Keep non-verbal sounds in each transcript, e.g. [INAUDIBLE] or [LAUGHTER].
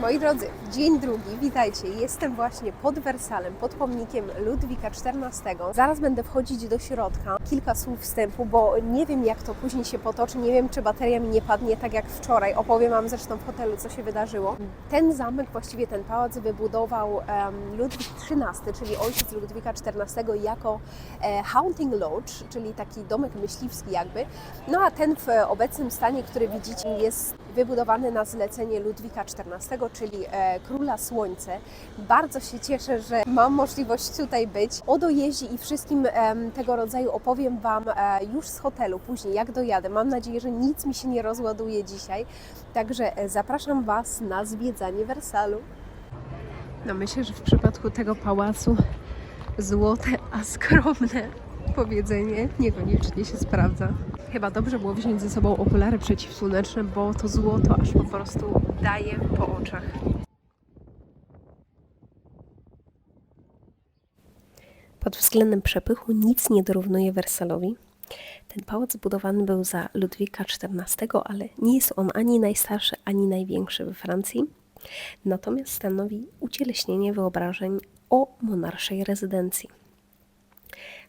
Moi drodzy, dzień drugi, witajcie. Jestem właśnie pod Wersalem, pod pomnikiem Ludwika XIV. Zaraz będę wchodzić do środka. Kilka słów wstępu, bo nie wiem jak to później się potoczy, nie wiem czy bateria mi nie padnie tak jak wczoraj. Opowiem Wam zresztą w hotelu, co się wydarzyło. Ten zamek, właściwie ten pałac wybudował em, Ludwik XIII, czyli ojciec Ludwika XIV jako e, Hunting Lodge, czyli taki domek myśliwski jakby. No a ten w obecnym stanie, który widzicie, jest wybudowany na zlecenie Ludwika XIV, czyli e, Króla Słońce. Bardzo się cieszę, że mam możliwość tutaj być. O dojeździe i wszystkim tego rodzaju opowiem Wam e, już z hotelu później, jak dojadę. Mam nadzieję, że nic mi się nie rozładuje dzisiaj. Także e, zapraszam Was na zwiedzanie Wersalu. No myślę, że w przypadku tego pałacu złote, a skromne powiedzenie niekoniecznie się sprawdza. Chyba dobrze było wziąć ze sobą okulary przeciwsłoneczne, bo to złoto aż po prostu daje po oczach. Pod względem przepychu nic nie dorównuje Wersalowi. Ten pałac zbudowany był za Ludwika XIV, ale nie jest on ani najstarszy, ani największy we Francji. Natomiast stanowi ucieleśnienie wyobrażeń o monarszej rezydencji.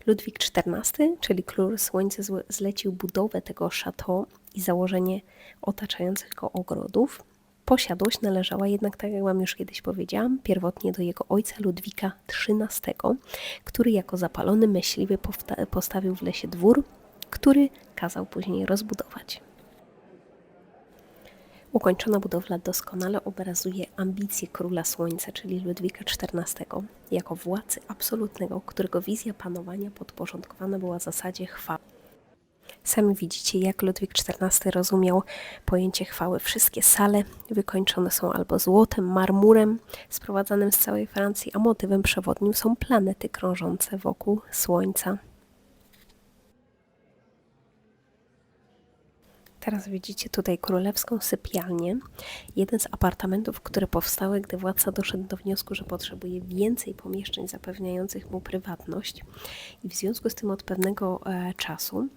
Ludwik XIV, czyli król Słońca, zle- zlecił budowę tego chateau i założenie otaczających go ogrodów. Posiadłość należała jednak, tak jak Wam już kiedyś powiedziałam, pierwotnie do jego ojca Ludwika XIII, który jako zapalony myśliwy postawił w lesie dwór, który kazał później rozbudować. Ukończona budowla doskonale obrazuje ambicje króla słońca, czyli Ludwika XIV, jako władcy absolutnego, którego wizja panowania podporządkowana była zasadzie chwały. Sami widzicie, jak Ludwik XIV rozumiał pojęcie chwały. Wszystkie sale wykończone są albo złotem, marmurem sprowadzanym z całej Francji, a motywem przewodnim są planety krążące wokół Słońca. Teraz widzicie tutaj królewską sypialnię. Jeden z apartamentów, które powstały, gdy władca doszedł do wniosku, że potrzebuje więcej pomieszczeń zapewniających mu prywatność. I w związku z tym od pewnego e, czasu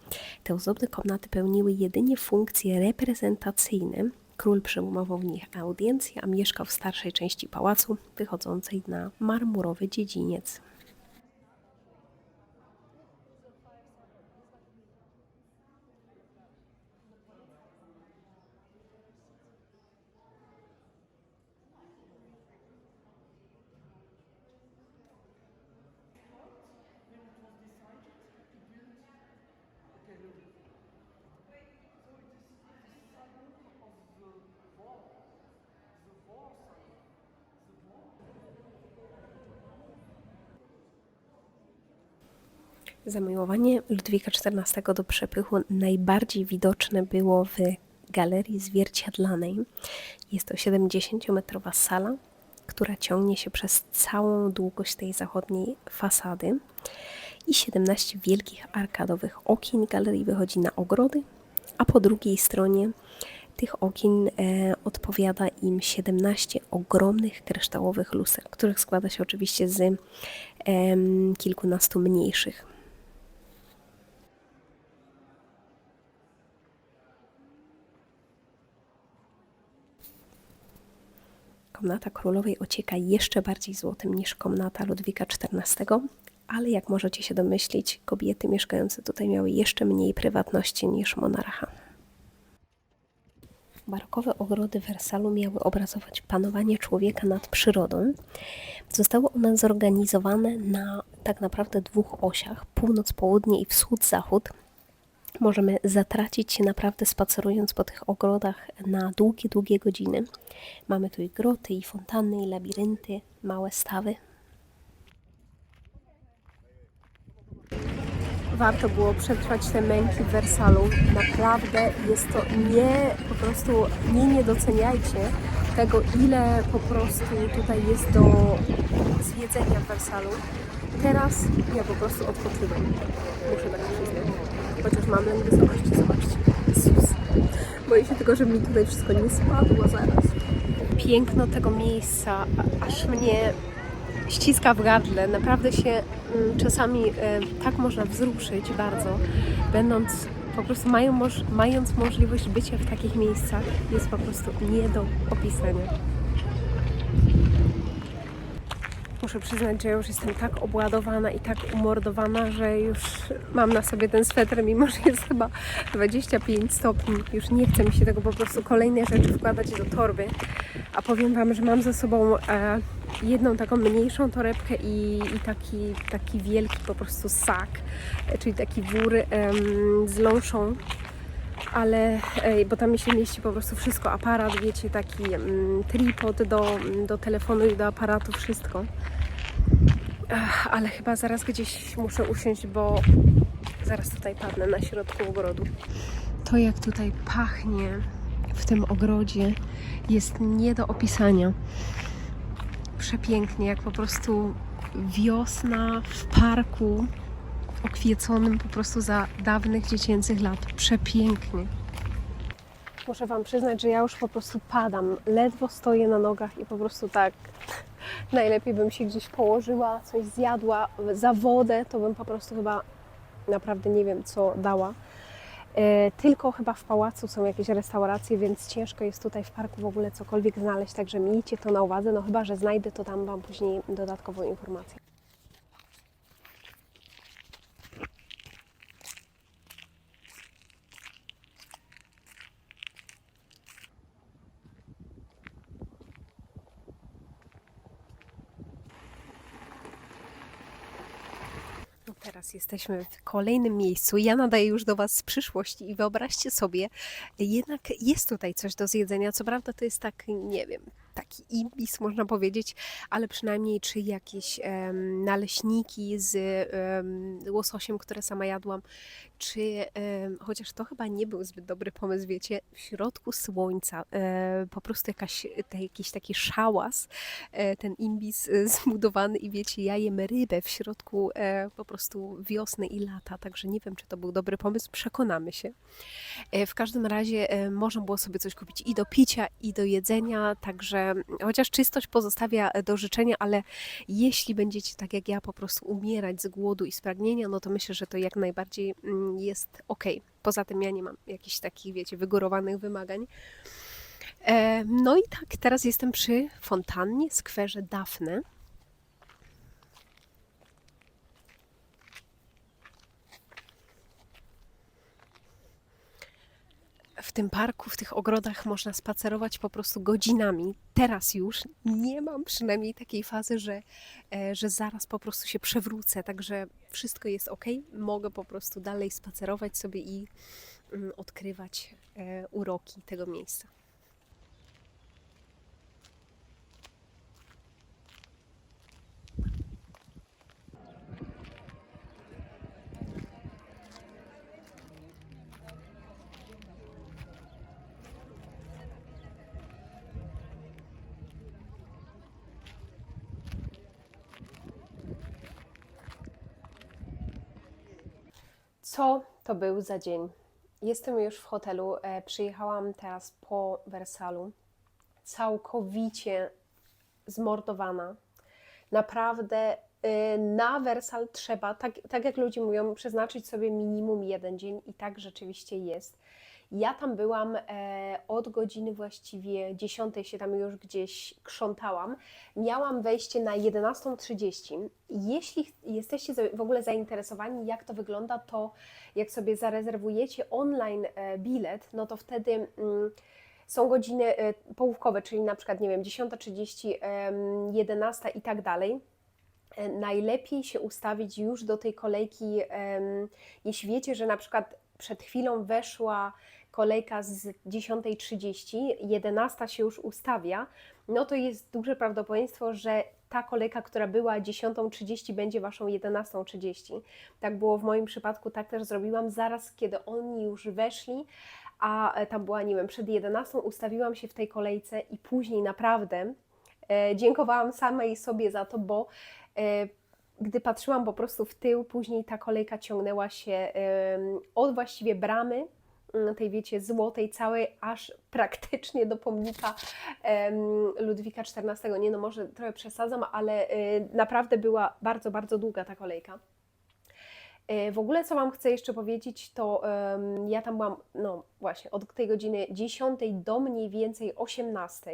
te ozdobne komnaty pełniły jedynie funkcje reprezentacyjne. Król przyjmował w nich audiencję, a mieszkał w starszej części pałacu, wychodzącej na marmurowy dziedziniec. Zamiłowanie Ludwika XIV do przepychu najbardziej widoczne było w galerii zwierciadlanej. Jest to 70-metrowa sala, która ciągnie się przez całą długość tej zachodniej fasady i 17 wielkich arkadowych okien galerii wychodzi na ogrody, a po drugiej stronie tych okien e, odpowiada im 17 ogromnych kryształowych luster, których składa się oczywiście z em, kilkunastu mniejszych. Komnata królowej ocieka jeszcze bardziej złotem niż komnata Ludwika XIV, ale jak możecie się domyślić, kobiety mieszkające tutaj miały jeszcze mniej prywatności niż monarcha. Barokowe ogrody Wersalu miały obrazować panowanie człowieka nad przyrodą. Zostały one zorganizowane na tak naprawdę dwóch osiach: północ-południe i wschód-zachód. Możemy zatracić się naprawdę spacerując po tych ogrodach na długie, długie godziny. Mamy tu i groty, i fontanny, i labirynty, małe stawy. Warto było przetrwać te męki w Wersalu. Naprawdę jest to nie, po prostu nie niedoceniajcie tego, ile po prostu tutaj jest do zwiedzenia w Wersalu. Teraz ja po prostu odpoczywam. Muszę tak. Chociaż mam lęk wysokości, zobaczcie. Jezus. Boję się tylko, żeby mi tutaj wszystko nie spadło zaraz. Piękno tego miejsca aż mnie ściska w gardle. Naprawdę się mm, czasami e, tak można wzruszyć bardzo, będąc po prostu mają mając możliwość bycia w takich miejscach, jest po prostu nie do opisania. Muszę przyznać, że już jestem tak obładowana i tak umordowana, że już mam na sobie ten sweter, mimo że jest chyba 25 stopni. Już nie chce mi się tego po prostu kolejne rzeczy wkładać do torby. A powiem Wam, że mam ze sobą e, jedną taką mniejszą torebkę i, i taki, taki wielki po prostu sak, e, czyli taki wór em, z ląszą ale ej, bo tam mi się mieści po prostu wszystko, aparat, wiecie, taki mm, tripod do, do telefonu i do aparatu, wszystko. Ale chyba zaraz gdzieś muszę usiąść, bo zaraz tutaj padnę na środku ogrodu. To jak tutaj pachnie w tym ogrodzie jest nie do opisania. Przepięknie, jak po prostu wiosna w parku okwieconym po prostu za dawnych dziecięcych lat. Przepięknie. Muszę Wam przyznać, że ja już po prostu padam. Ledwo stoję na nogach i po prostu tak najlepiej bym się gdzieś położyła, coś zjadła. Za wodę to bym po prostu chyba naprawdę nie wiem, co dała. E, tylko chyba w pałacu są jakieś restauracje, więc ciężko jest tutaj w parku w ogóle cokolwiek znaleźć, także miejcie to na uwadze. No chyba, że znajdę, to dam Wam później dodatkową informację. Jesteśmy w kolejnym miejscu. Ja nadaję już do Was z przyszłości i wyobraźcie sobie, jednak jest tutaj coś do zjedzenia. Co prawda to jest tak, nie wiem, taki imbis można powiedzieć, ale przynajmniej czy jakieś em, naleśniki z em, łososiem, które sama jadłam, czy em, chociaż to chyba nie był zbyt dobry pomysł, wiecie, w środku słońca e, po prostu jakaś, te, jakiś taki szałas, e, ten imbis e, zbudowany i wiecie, ja jem rybę w środku e, po prostu wiosny i lata, także nie wiem, czy to był dobry pomysł, przekonamy się. E, W każdym razie e, można było sobie coś kupić i do picia, i do jedzenia, także mm, chociaż czystość pozostawia e, do życzenia, ale jeśli będziecie tak jak ja po prostu umierać z głodu i spragnienia, no to myślę, że to jak najbardziej mm, jest ok. Poza tym ja nie mam jakichś takich, wiecie, wygórowanych wymagań. E, No i tak, teraz jestem przy fontannie, skwerze Dafne. W tym parku, w tych ogrodach można spacerować po prostu godzinami. Teraz już nie mam przynajmniej takiej fazy, że, e, że zaraz po prostu się przewrócę, także wszystko jest ok. Mogę po prostu dalej spacerować sobie i mm, odkrywać e, uroki tego miejsca. Co to był za dzień? Jestem już w hotelu. E, przyjechałam teraz po Wersalu. Całkowicie zmordowana. Naprawdę e, na Wersal trzeba, tak, tak jak ludzie mówią, przeznaczyć sobie minimum jeden dzień i tak rzeczywiście jest. Ja tam byłam e, od godziny właściwie 10 się tam już gdzieś krzątałam. Miałam wejście na 11.30. Jeśli jesteście w ogóle zainteresowani, jak to wygląda, to jak sobie zarezerwujecie online e, bilet, no to wtedy mm, są godziny e, połówkowe, czyli na przykład, nie wiem, 10.30, em, 11 i tak dalej. Najlepiej się ustawić już do tej kolejki, jeśli wiecie, że na przykład przed chwilą weszła kolejka z 10.30, 11 się już ustawia, no to jest duże prawdopodobieństwo, że ta kolejka, która była 10.30 będzie Waszą 11.30. Tak było w moim przypadku, tak też zrobiłam zaraz, kiedy oni już weszli, a e, tam była, nie wiem, przed 11 ustawiłam się w tej kolejce i później naprawdę e, dziękowałam samej sobie za to, bo e, gdy patrzyłam po prostu w tył, później ta kolejka ciągnęła się od właściwie bramy, tej wiecie, złotej całej, aż praktycznie do pomnika Ludwika XIV. Nie no, może trochę przesadzam, ale y, naprawdę była bardzo, bardzo długa ta kolejka. E, W ogóle, co Wam chcę jeszcze powiedzieć, to em, ja tam byłam, no właśnie, od tej godziny 10 do mniej więcej 18,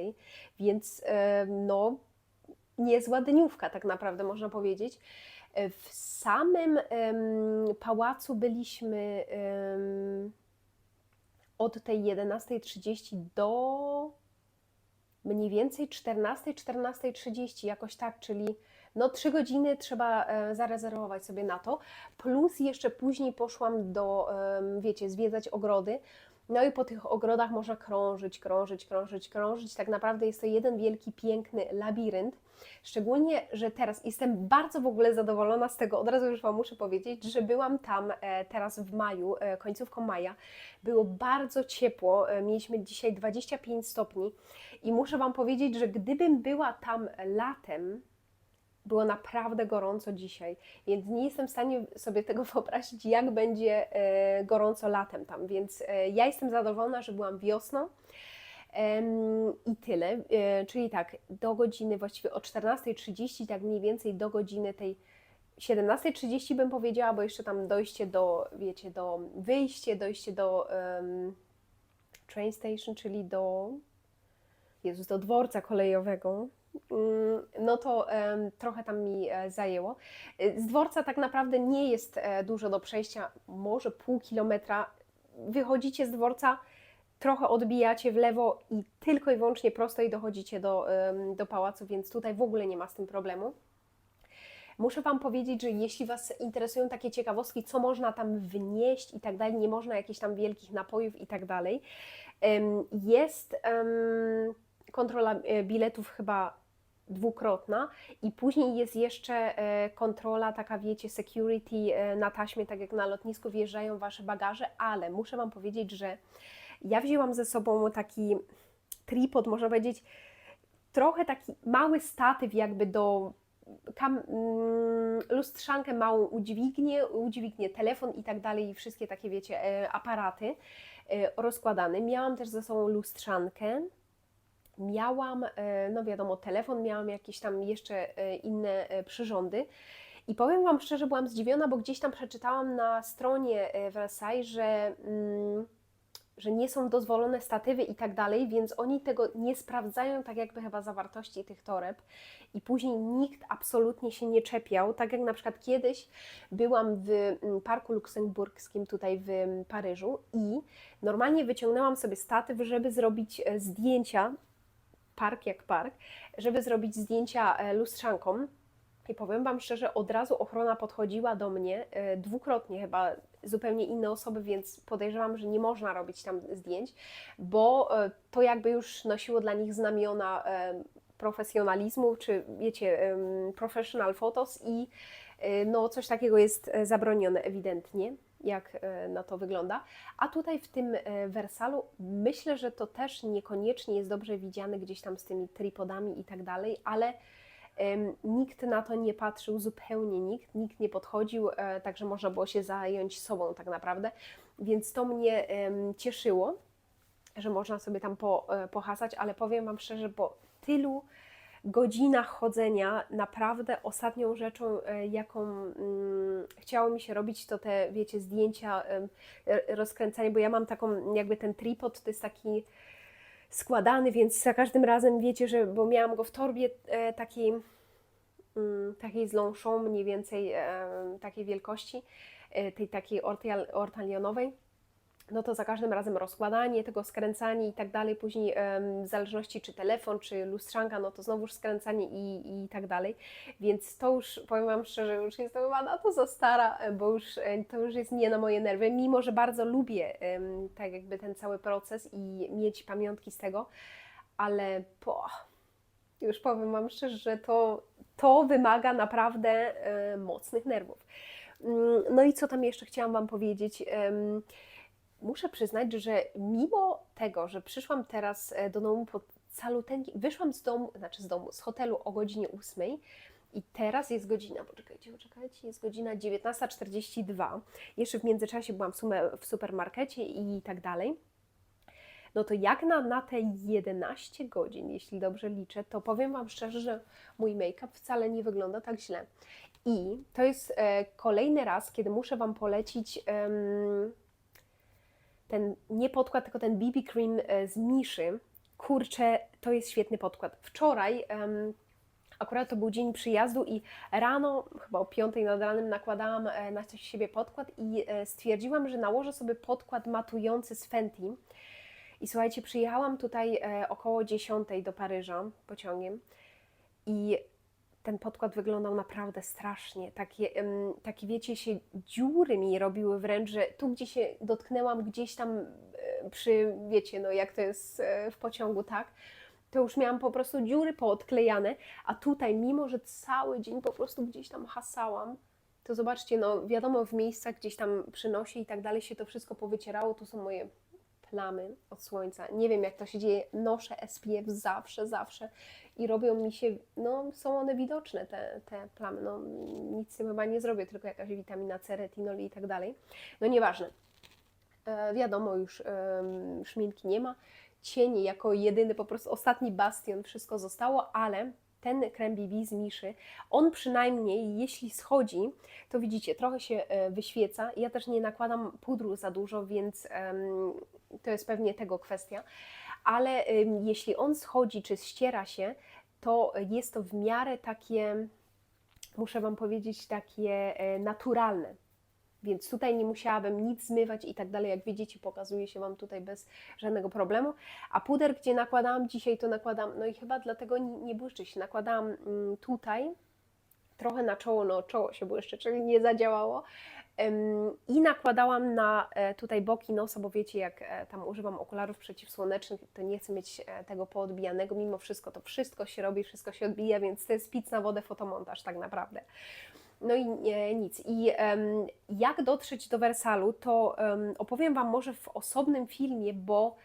więc em, no, niezła dniówka, tak naprawdę można powiedzieć. W samym em, pałacu byliśmy em, od tej 11.30 do mniej więcej 14, 14.30, jakoś tak, czyli no 3 godziny trzeba e, zarezerwować sobie na to. Plus jeszcze później poszłam do, wiecie, zwiedzać ogrody. No i po tych ogrodach można krążyć, krążyć, krążyć, krążyć. Tak naprawdę jest to jeden wielki, piękny labirynt. Szczególnie, że teraz jestem bardzo w ogóle zadowolona z tego, od razu już Wam muszę powiedzieć, że byłam tam e, teraz w maju, e, końcówką maja. Było bardzo ciepło, e, mieliśmy dzisiaj 25 stopni i muszę Wam powiedzieć, że gdybym była tam latem, było naprawdę gorąco dzisiaj, więc nie jestem w stanie sobie tego [LAUGHS] wyobrazić, jak będzie gorąco latem tam. Więc ja jestem zadowolona, że byłam wiosną. I tyle, E, czyli tak, do godziny właściwie o 14.30, tak mniej więcej do godziny tej 17.30 bym powiedziała, bo jeszcze tam dojście do, wiecie, do wyjście, dojście do em, train station, czyli do, Jezus, do dworca kolejowego, Mm, no to em, trochę tam mi e, zajęło. Y, Z dworca tak naprawdę nie jest e, dużo do przejścia, może pół kilometra. Wychodzicie z dworca, trochę odbijacie w lewo i tylko i wyłącznie prosto i dochodzicie do, do pałacu, więc tutaj w ogóle nie ma z tym problemu. Muszę Wam powiedzieć, że jeśli Was interesują takie ciekawostki, co można tam wnieść i tak dalej, nie można jakichś tam wielkich napojów i tak dalej, jest kontrola e, biletów chyba dwukrotna i później jest jeszcze e, kontrola, taka wiecie, security e, na taśmie, tak jak na lotnisku wjeżdżają Wasze bagaże, ale muszę Wam powiedzieć, że ja wzięłam ze sobą taki tripod, można powiedzieć, trochę taki mały statyw jakby do kam, mm, lustrzankę małą udźwignię, udźwignię telefon i tak dalej, i wszystkie takie, wiecie, e, aparaty e, rozkładane. Miałam też ze sobą lustrzankę, miałam, e, no wiadomo, telefon, miałam jakieś tam jeszcze inne przyrządy. I powiem Wam szczerze, byłam zdziwiona, bo gdzieś tam przeczytałam na stronie Versailles, że, mm, że nie są dozwolone statywy i tak dalej, więc oni tego nie sprawdzają tak jakby chyba zawartości tych toreb i później nikt absolutnie się nie czepiał, tak jak na przykład kiedyś byłam w mm, Parku Luksemburskim tutaj w mm, Paryżu i normalnie wyciągnęłam sobie statyw, żeby zrobić e, zdjęcia park jak park, żeby zrobić zdjęcia e, lustrzanką. I powiem Wam szczerze, od razu ochrona podchodziła do mnie, e, dwukrotnie chyba, zupełnie inne osoby, więc podejrzewam, że nie można robić tam zdjęć, bo e, to jakby już nosiło dla nich znamiona e, profesjonalizmu, czy wiecie, professional photos i e, no coś takiego jest zabronione ewidentnie, jak na to wygląda. A tutaj w tym Wersalu myślę, że to też niekoniecznie jest dobrze widziane gdzieś tam z tymi tripodami i tak dalej, ale nikt na to nie patrzył, zupełnie nikt, nikt nie podchodził, e, także można było się zająć sobą tak naprawdę, więc to mnie cieszyło, że można sobie tam po, e, pohasać, ale powiem Wam szczerze, po tylu godzinach chodzenia, naprawdę ostatnią rzeczą, e, jaką mm, chciało mi się robić, to te, wiecie, zdjęcia, rozkręcanie, bo ja mam taką, jakby ten tripod, to jest taki składany, więc za każdym razem wiecie, że, bo miałam go w torbie e, takiej, mm, takiej z ląszą, mniej więcej e, takiej wielkości, e, tej takiej ortal, ortalionowej, no to za każdym razem rozkładanie tego, skręcanie i tak dalej, później w zależności czy telefon, czy lustrzanka, no to znowuż skręcanie i, i tak dalej, więc to już, powiem Wam szczerze, już jestem chyba na to za stara, e, bo już e, to już jest nie na moje nerwy, mimo że bardzo lubię tak jakby ten cały proces i mieć pamiątki z tego, ale po, już powiem Wam szczerze, że to, to wymaga naprawdę e, mocnych nerwów. Mm, No i co tam jeszcze chciałam Wam powiedzieć? Muszę przyznać, że mimo tego, że przyszłam teraz e, do domu pod saluteńki, wyszłam z domu, znaczy z domu, z hotelu o godzinie 8 i teraz jest godzina, poczekajcie, poczekajcie, jest godzina 19.42. Jeszcze w międzyczasie byłam w, supermarkecie i tak dalej. No to jak na, na te 11 godzin, jeśli dobrze liczę, to powiem Wam szczerze, że mój make-up wcale nie wygląda tak źle. I to jest e, kolejny raz, kiedy muszę Wam polecić ten nie podkład, tylko ten BB Cream e, z Miszy. Kurczę, to jest świetny podkład. Wczoraj em, Akurat to był dzień przyjazdu i rano, chyba o 5 nad ranem, nakładałam e, na siebie podkład i e, stwierdziłam, że nałożę sobie podkład matujący z Fenty. I słuchajcie, przyjechałam tutaj około 10 do Paryża pociągiem i ten podkład wyglądał naprawdę strasznie. Takie, takie wiecie, się dziury mi robiły wręcz, że tu gdzie się dotknęłam gdzieś tam e, przy, wiecie, no jak to jest e, w pociągu, tak? To już miałam po prostu dziury poodklejane, a tutaj, mimo że cały dzień po prostu gdzieś tam hasałam, to zobaczcie, no wiadomo, w miejscach gdzieś tam przy nosie i tak dalej się to wszystko powycierało, tu są moje plamy od słońca. Nie wiem, jak to się dzieje. Noszę SPF zawsze, zawsze i robią mi się, no są one widoczne, te, te plamy. No nic z tym chyba nie zrobię, tylko jakaś witamina C, retinol i tak dalej. No nieważne. E, wiadomo, już em, szminki nie ma. Cienie jako jedyny, po prostu ostatni bastion, wszystko zostało, ale ten krem BB z Miszy, on przynajmniej jeśli schodzi, to widzicie, trochę się e, wyświeca. Ja też nie nakładam pudru za dużo, więc to jest pewnie tego kwestia. Ale jeśli on schodzi czy ściera się, to jest to w miarę takie, muszę Wam powiedzieć, takie e, naturalne. Więc tutaj nie musiałabym nic zmywać i tak dalej. Jak widzicie, pokazuje się Wam tutaj bez żadnego problemu. A puder, gdzie nakładałam dzisiaj, to nakładam, no i chyba dlatego nie, nie błyszczy się. Nakładałam mm, tutaj, trochę na czoło, no czoło się błyszczy, czyli nie zadziałało. I nakładałam na e, tutaj boki nosa, bo wiecie, jak e, tam używam okularów przeciwsłonecznych, to nie chcę mieć e, tego poodbijanego. Mimo wszystko to wszystko się robi, wszystko się odbija, więc to jest pic na wodę fotomontaż tak naprawdę. No i nic. I jak dotrzeć do Wersalu, to em, opowiem Wam może w osobnym filmie, bo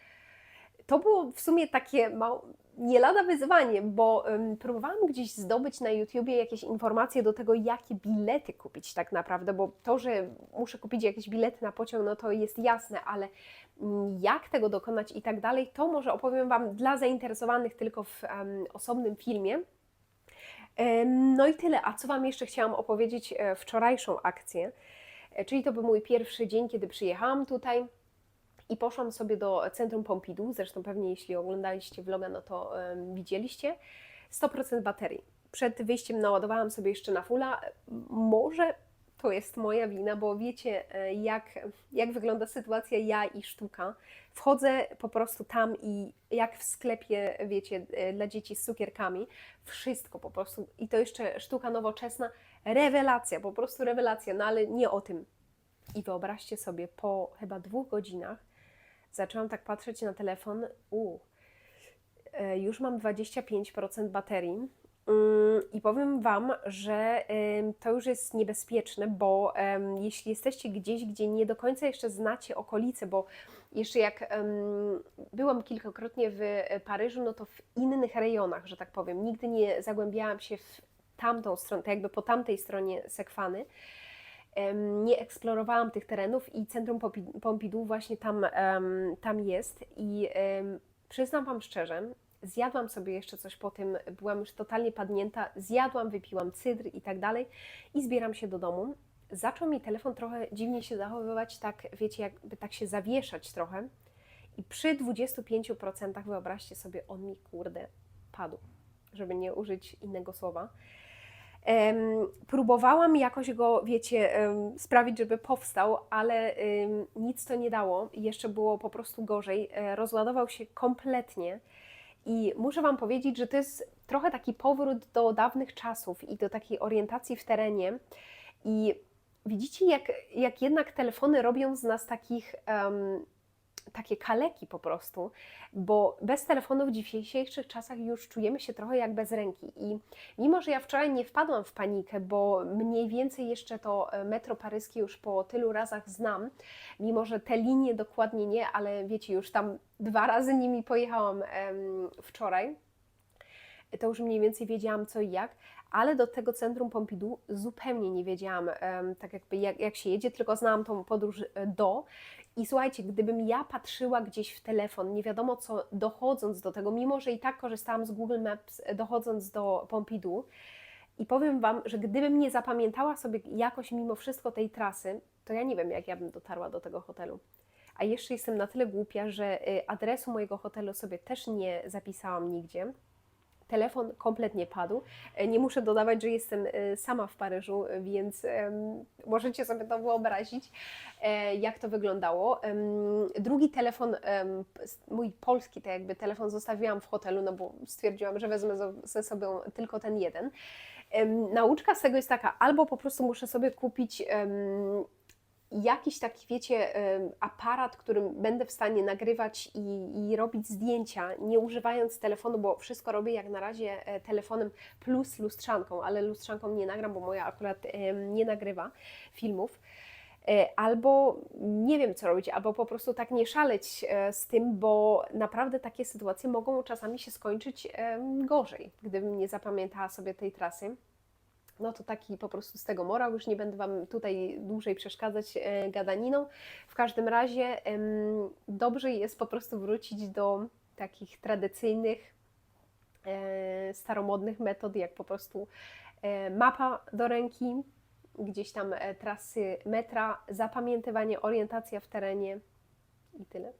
to było w sumie takie mało, nie lada wyzwanie, bo em, próbowałam gdzieś zdobyć na YouTubie jakieś informacje do tego, jakie bilety kupić tak naprawdę, bo to, że muszę kupić jakieś bilety na pociąg, no to jest jasne, ale mm, jak tego dokonać i tak dalej, to może opowiem Wam dla zainteresowanych tylko w em, osobnym filmie. No i tyle. A co Wam jeszcze chciałam opowiedzieć? e, Wczorajszą akcję, E, czyli to był mój pierwszy dzień, kiedy przyjechałam tutaj i poszłam sobie do Centrum Pompidou. Zresztą pewnie jeśli oglądaliście vloga, no to widzieliście. 100% baterii. Przed wyjściem naładowałam sobie jeszcze na fulla. Może to jest moja wina, bo wiecie, e, jak, jak wygląda sytuacja ja i sztuka. Wchodzę po prostu tam i jak w sklepie, wiecie, e, dla dzieci z cukierkami, wszystko po prostu. I to jeszcze sztuka nowoczesna, rewelacja, po prostu rewelacja, no ale nie o tym. I wyobraźcie sobie, po chyba dwóch godzinach zaczęłam tak patrzeć na telefon, u, e, już mam 25% baterii. I powiem Wam, że to już jest niebezpieczne, bo jeśli jesteście gdzieś, gdzie nie do końca jeszcze znacie okolice, bo jeszcze jak byłam kilkakrotnie w e, Paryżu, no to w innych rejonach, że tak powiem, nigdy nie zagłębiałam się w tamtą stronę, tak jakby po tamtej stronie Sekwany. Nie eksplorowałam tych terenów i Centrum Pompi- Pompidou właśnie tam, tam jest i przyznam Wam szczerze, zjadłam sobie jeszcze coś po tym, byłam już totalnie padnięta, zjadłam, wypiłam cydr i tak dalej i zbieram się do domu. Zaczął mi telefon trochę dziwnie się zachowywać, tak wiecie, jakby tak się zawieszać trochę i przy 25% wyobraźcie sobie, on mi kurde padł, żeby nie użyć innego słowa. Em, próbowałam jakoś go, wiecie, em, sprawić, żeby powstał, ale em, nic to nie dało. Jeszcze było po prostu gorzej. E, rozładował się kompletnie. I muszę Wam powiedzieć, że to jest trochę taki powrót do dawnych czasów i do takiej orientacji w terenie. I widzicie, jak, jak jednak telefony robią z nas takich. em, takie kaleki po prostu, bo bez telefonów w dzisiejszych czasach już czujemy się trochę jak bez ręki. I mimo, że ja wczoraj nie wpadłam w panikę, bo mniej więcej jeszcze to e, metro paryskie już po tylu razach znam, mimo że te linie dokładnie nie, ale wiecie, już tam dwa razy nimi pojechałam wczoraj, to już mniej więcej wiedziałam co i jak, ale do tego centrum Pompidou zupełnie nie wiedziałam, tak jakby jak, jak się jedzie, tylko znałam tą podróż e, do. I słuchajcie, gdybym ja patrzyła gdzieś w telefon, nie wiadomo co, dochodząc do tego, mimo że i tak korzystałam z Google Maps, e, dochodząc do Pompidou, i powiem Wam, że gdybym nie zapamiętała sobie jakoś mimo wszystko tej trasy, to ja nie wiem, jak ja bym dotarła do tego hotelu. A jeszcze jestem na tyle głupia, że y, adresu mojego hotelu sobie też nie zapisałam nigdzie. Telefon kompletnie padł. E, Nie muszę dodawać, że jestem e, sama w Paryżu, e, więc możecie sobie to wyobrazić, jak to wyglądało. Drugi telefon, mój polski, tak jakby telefon zostawiłam w hotelu, no bo stwierdziłam, że wezmę ze sobą tylko ten jeden. Nauczka z tego jest taka, albo po prostu muszę sobie kupić jakiś taki, wiecie, aparat, którym będę w stanie nagrywać i, i robić zdjęcia, nie używając telefonu, bo wszystko robię jak na razie e, telefonem plus lustrzanką, ale lustrzanką nie nagram, bo moja akurat nie nagrywa filmów. E, Albo nie wiem, co robić, albo po prostu tak nie szaleć e, z tym, bo naprawdę takie sytuacje mogą czasami się skończyć gorzej, gdybym nie zapamiętała sobie tej trasy. No to taki po prostu z tego morał, już nie będę Wam tutaj dłużej przeszkadzać e, gadaniną. W każdym razie dobrze jest po prostu wrócić do takich tradycyjnych, e, staromodnych metod, jak po prostu e, mapa do ręki, gdzieś tam trasy metra, zapamiętywanie, orientacja w terenie i tyle.